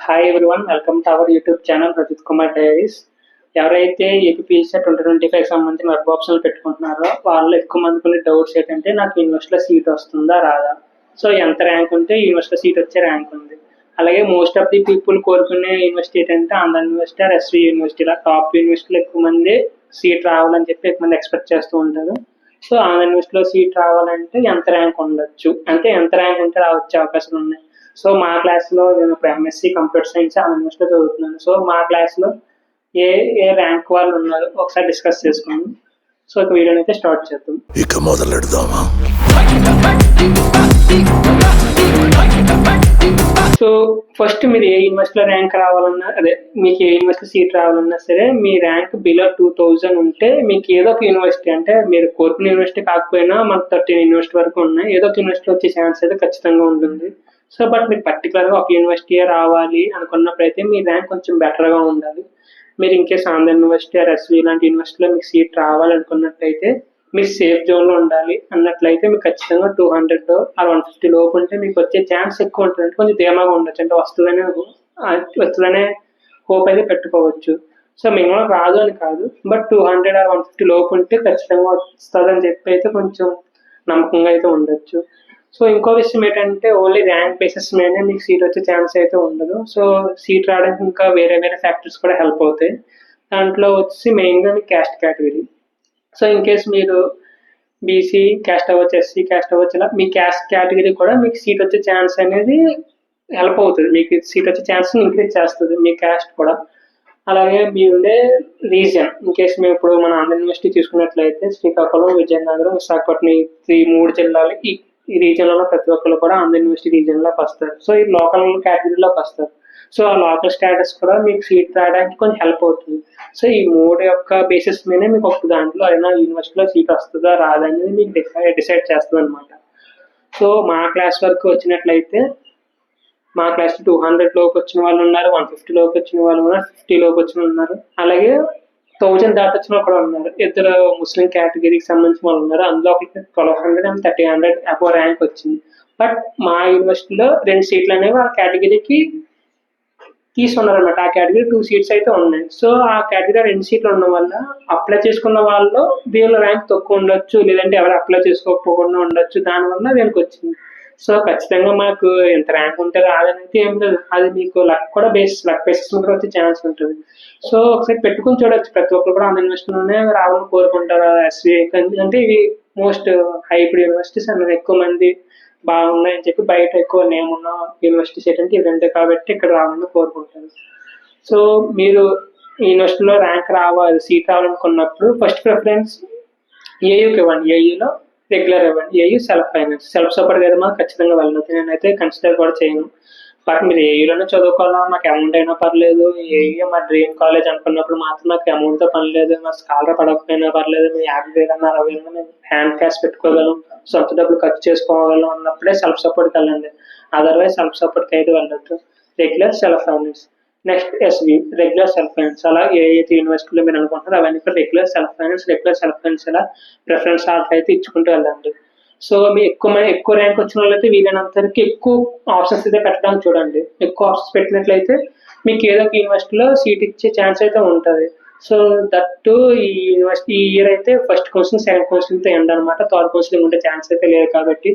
Hi everyone welcome to our YouTube channel Rajith Kumar diaries ఎవరైతే APSC twenty twenty five సంబంధించిన web ఆప్షన్లు పెట్టుకుంటున్నారో వాళ్ళు ఎక్కువ మందికి కొన్ని డౌట్స్ ఏంటంటే నాకు యూనివర్సిటీలో సీట్ వస్తుందా రాదా? సో ఎంత ర్యాంక్ ఉంటే యూనివర్సిటీలో సీట్ వచ్చే ర్యాంక్ ఉంది. అలాగే మోస్ట్ ఆఫ్ ది పీపుల్ కోరుకునే యూనివర్సిటీ ఏంటంటే Andhra university or SV university ఇలా టాప్ యూనివర్సిటీలో ఎక్కువ మంది సీట్ రావాలని చెప్పి ఎక్కువ మంది ఎక్స్పెక్ట్ చేస్తూ ఉంటారు. సో ఆంధ్ర యూనివర్సిటీలో సీట్ రావాలంటే ఎంత ర్యాంక్ ఉండొచ్చు? అంటే ఎంత ర్యాంక్ ఉంటే రావచ్చే అవకాశాలు ఉన్నాయి? సో మా క్లాస్లో నేను ఇప్పుడు ఎంఎస్సి కంప్యూటర్ సైన్స్ ఆంధ్ర యూనివర్సిటీలో చదువుతున్నాను. సో మా క్లాస్లో ఏ ఏ ర్యాంక్ వాళ్ళు ఉన్నారు ఒకసారి డిస్కస్ చేసుకుందాం. సో ఒక వీడియోని అయితే స్టార్ట్ చేద్దాం. ఇక మొదలెడదామా? సో ఫస్ట్ మీరు ఏ యూనివర్సిటీలో ర్యాంక్ రావాలన్నా అదే మీకు ఏ యూనివర్సిటీ సీట్ రావాలన్నా సరే మీ ర్యాంక్ బిలో టూ థౌజండ్ ఉంటే మీకు ఏదో ఒక యూనివర్సిటీ అంటే మీరు కోరుకున్న యూనివర్సిటీ కాకపోయినా మనకు థర్టీన్ యూనివర్సిటీ వరకు ఉన్నాయి. ఏదో ఒక యూనివర్సిటీ వచ్చే ఛాన్స్ అయితే ఖచ్చితంగా ఉంటుంది. సో బట్ మీరు పర్టికులర్గా ఒక యూనివర్సిటీ రావాలి అనుకున్నప్పుడు అయితే మీ ర్యాంక్ కొంచెం బెటర్గా ఉండాలి. మీరు in case Andhra university or SV ఇలాంటి యూనివర్సిటీలో మీకు సీట్ రావాలనుకున్నట్లయితే మీరు సేఫ్ జోన్లో ఉండాలి. అన్నట్లయితే మీకు ఖచ్చితంగా two hundred or one fifty లోపు ఉంటే మీకు వచ్చే ఛాన్స్ ఎక్కువ ఉంటుంది. అంటే కొంచెం ధీమాగా ఉండొచ్చు. అంటే వస్తుందనే వస్తుందనే హోప్ అయితే పెట్టుకోవచ్చు. సో మినిమం రాదు అని కాదు. But two hundred or one fifty లోపు ఉంటే ఖచ్చితంగా వస్తుందని చెప్పి అయితే కొంచెం నమ్మకంగా అయితే ఉండొచ్చు. సో ఇంకో విషయం ఏంటంటే ఓన్లీ ర్యాంక్ బేసిస్ మీదనే మీకు సీట్ వచ్చే ఛాన్స్ అయితే ఉండదు. సో సీట్ రావడానికి ఇంకా వేరే వేరే ఫ్యాక్టర్స్ కూడా హెల్ప్ అవుతాయి. దాంట్లో వచ్చి మెయిన్గా మీకు caste category so in case మీరు బీసీ క్యాస్ట్ అవ్వచ్చు ఎస్సీ క్యాస్ట్ అవ్వచ్చు ఇలా మీ క్యాస్ట్ కేటగిరీ కూడా మీకు సీట్ వచ్చే ఛాన్స్ అనేది హెల్ప్ అవుతుంది. మీకు సీట్ వచ్చే ఛాన్స్ ఇంక్రీజ్ చేస్తుంది మీ క్యాస్ట్ కూడా. అలాగే మీ ఉండే రీజన్ ఇన్ కేస్ మేము ఇప్పుడు మన ఆంధ్ర యూనివర్సిటీ తీసుకున్నట్లయితే శ్రీకాకుళం విజయనగరం విశాఖపట్నం ఈ మూడు జిల్లాలు ఈ ఈ రీజియన్లో ప్రతి ఒక్కరు కూడా ఆంధ్ర యూనివర్సిటీ రీజియన్లోకి వస్తారు. సో ఈ లోకల్ కేటగిరీలోకి వస్తారు. సో ఆ లోకల్ స్టేటస్ కూడా మీకు సీట్ రావడానికి కొంచెం హెల్ప్ అవుతుంది. సో ఈ మూడు యొక్క బేసిస్ మీద మీకు ఒక దాంట్లో అయినా యూనివర్సిటీలో సీట్ వస్తుందా రాదా అనేది మీకు డిసైడ్ డిసైడ్ చేస్తుంది అనమాట సో మా క్లాస్ వరకు వచ్చినట్లయితే మా క్లాస్ టూ హండ్రెడ్ లోపు వచ్చిన వాళ్ళు ఉన్నారు వన్ ఫిఫ్టీ లోపు వచ్చిన వాళ్ళు ఉన్నారు ఫిఫ్టీ లోపు వచ్చిన ఉన్నారు. అలాగే థౌజండ్ దాటొచ్చిన వాళ్ళు కూడా ఉన్నారు. ఇద్దరు ముస్లిం కేటగిరీకి సంబంధించిన వాళ్ళు ఉన్నారు. అందులో ఒకరికి twelve hundred and thirty hundred above rank వచ్చింది. బట్ మా యూనివర్సిటీలో రెండు సీట్లు అనేవి ఆ కేటగిరీకి తీసుకున్నారు అనమాట ఆ కేటగిరీ టూ సీట్స్ అయితే ఉన్నాయి. సో ఆ కేటగిరీ రెండు సీట్లు ఉండడం వల్ల అప్లై చేసుకున్న వాళ్ళు వీళ్ళ ర్యాంక్ తక్కువ ఉండొచ్చు లేదంటే ఎవరు అప్లై చేసుకోకపోకుండా ఉండొచ్చు. దానివల్ల వీళ్ళకి వచ్చింది. సో ఖచ్చితంగా మాకు ఎంత ర్యాంక్ ఉంటే రాదనేది ఏం లేదు. అది మీకు లక్ కూడా బేస్ లక్ బేసిస్ మీద వచ్చే ఛాన్స్ ఉంటుంది. సో ఒకసారి పెట్టుకుని చూడొచ్చు. ప్రతి ఒక్కరు కూడా ఆంధ్ర ఇన్వెస్ట్మెంట్లోనే రావాలని కోరుకుంటారు. ఎస్బీఐ అంటే ఇవి మోస్ట్ హైబ్రిడ్ యూనివర్సిటీస్ అన్నది ఎక్కువ మంది బాగున్నాయని చెప్పి బయట ఎక్కువ నేమ్ ఉన్న యూనివర్సిటీస్ ఏంటంటే ఇవి రెండు కాబట్టి ఇక్కడ రావాలని కోరుకుంటారు. సో మీరు యూనివర్సిటీలో ర్యాంక్ రావాలి సీట్ రావాలనుకున్నప్పుడు ఫస్ట్ ప్రిఫరెన్స్ ఏయూకి ఇవ్వండి. ఏయూలో రెగ్యులర్ ఇవ్వండి AU self finance. Self support అయితే మాకు ఖచ్చితంగా వెళ్ళదు నేనైతే కన్సిడర్ కూడా చేయను. బట్ మీరు ఏయూలోనే చదువుకోవాలన్నా మాకు అమౌంట్ అయినా పర్లేదు. ఏయూ మా డ్రీమ్ కాలేజ్ అనుకున్నప్పుడు మాత్రం నాకు అమౌంట్తో పని లేదు. మా స్కాలర్ పడకపోయినా పర్లేదు. మేము యాభై వేలు అన్న అరవై వేలు మేము హ్యాండ్ క్యాష్ పెట్టుకోగలం. సొంత డబ్బులు ఖర్చు చేసుకోగలం అన్నప్పుడే సెల్ఫ్ సపోర్ట్కి వెళ్ళండి. అదర్వైజ్ సెల్ఫ్ సపోర్ట్కి అయితే వెళ్ళొద్దు. Regular self finance next SV regular self finance అలా ఏ అయితే యూనివర్సిటీలో మీరు అనుకుంటారో అవన్నీ కూడా regular self finance regular self finance ఇలా ప్రిఫరెన్స్ ఆర్డర్ అయితే ఇచ్చుకుంటూ వెళ్ళండి. సో మీ ఎక్కువ మంది ఎక్కువ ర్యాంక్ వచ్చిన వాళ్ళైతే వీలైనంతవరకు ఎక్కువ ఆప్షన్స్ అయితే పెట్టడానికి చూడండి. ఎక్కువ ఆప్షన్స్ పెట్టినట్లయితే మీకు ఏదో ఒక యూనివర్సిటీలో సీట్ ఇచ్చే ఛాన్స్ అయితే ఉంటుంది. సో దట్ ఈ యూనివర్సిటీ ఈ ఇయర్ అయితే ఫస్ట్ కౌన్సిలింగ్ సెకండ్ కౌన్సిలింగ్తో ఎండ్ అనమాట థర్డ్ కౌన్సిలింగ్ ఉండే ఛాన్స్ అయితే లేదు కాబట్టి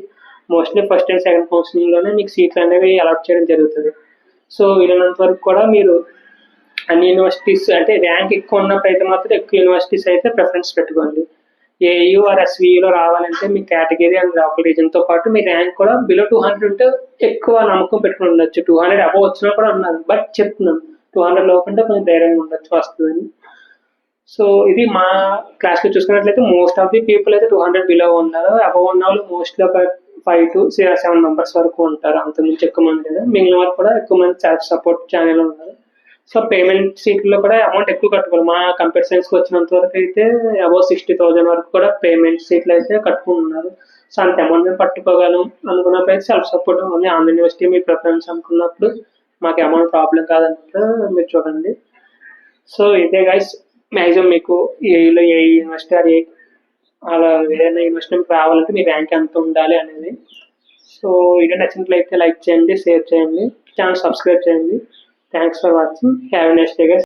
మోస్ట్లీ ఫస్ట్ అండ్ సెకండ్ కౌన్సిలింగ్లోనే మీకు సీట్లు అనేవి అలాట్ చేయడం జరుగుతుంది. సో వీలైనంత వరకు కూడా మీరు అన్ని యూనివర్సిటీస్ అంటే ర్యాంక్ ఎక్కువ ఉన్నప్పుడు అయితే మాత్రం ఎక్కువ యూనివర్సిటీస్ అయితే ప్రిఫరెన్స్ పెట్టుకోండి. ఏయూ ఆర్ ఎస్వీలో రావాలంటే మీ కేటగిరీ అండ్ లోకల్ రీజన్తో పాటు మీ ర్యాంక్ కూడా బిలో టూ హండ్రెడ్ ఉంటే ఎక్కువ నమ్మకం పెట్టుకుని ఉండొచ్చు. టూ హండ్రెడ్ అబవ్ వచ్చినా కూడా ఉన్నారు. బట్ చెప్తున్నాను టూ హండ్రెడ్ లోపు కొంచెం ధైర్యంగా ఉండొచ్చు వస్తుందని సో ఇది మా క్లాస్లో చూసుకున్నట్లయితే మోస్ట్ ఆఫ్ ది పీపుల్ అయితే టూ హండ్రెడ్ బిలో ఉన్నారు. అబవ్ ఉన్న వాళ్ళు మోస్ట్లీ ఒక ఫైవ్ టు సెవెన్ మెంబర్స్ వరకు ఉంటారు. అంతకుమించి ఎక్కువ మంది లేదు మిగిలిన వాళ్ళు కూడా ఎక్కువ మంది సెల్ఫ్ సపోర్ట్ ఛానల్ ఉన్నారు. సో పేమెంట్ సీట్లో కూడా అమౌంట్ ఎక్కువ కట్టుకోవాలి. మా కంప్యూటర్ సైన్స్కి వచ్చినంత వరకు అయితే అబౌవ్ సిక్స్టీ థౌసండ్ వరకు కూడా పేమెంట్ సీట్లు అయితే కట్టుకుంటున్నారు సో అంత అమౌంట్ మేము పట్టుకోగలం అనుకున్నప్పుడు అయితే self support only Andhra University మీ ప్రిఫరెన్స్ అనుకున్నప్పుడు మాకు అమౌంట్ ప్రాబ్లం కాదంటే మీరు చూడండి. సో ఇదే గైస్ మ్యాక్సిమం మీకు ఏలో ఏ యూనివర్సిటీ అది ఏ అలా ఏదైనా ఇన్వెస్ట్మెంట్ మీకు రావాలంటే మీ ర్యాంక్ ఎంత ఉండాలి అనేది. సో వీడియో నచ్చినట్లయితే లైక్ చేయండి షేర్ చేయండి ఛానల్ సబ్స్క్రైబ్ చేయండి. Thanks for watching have next day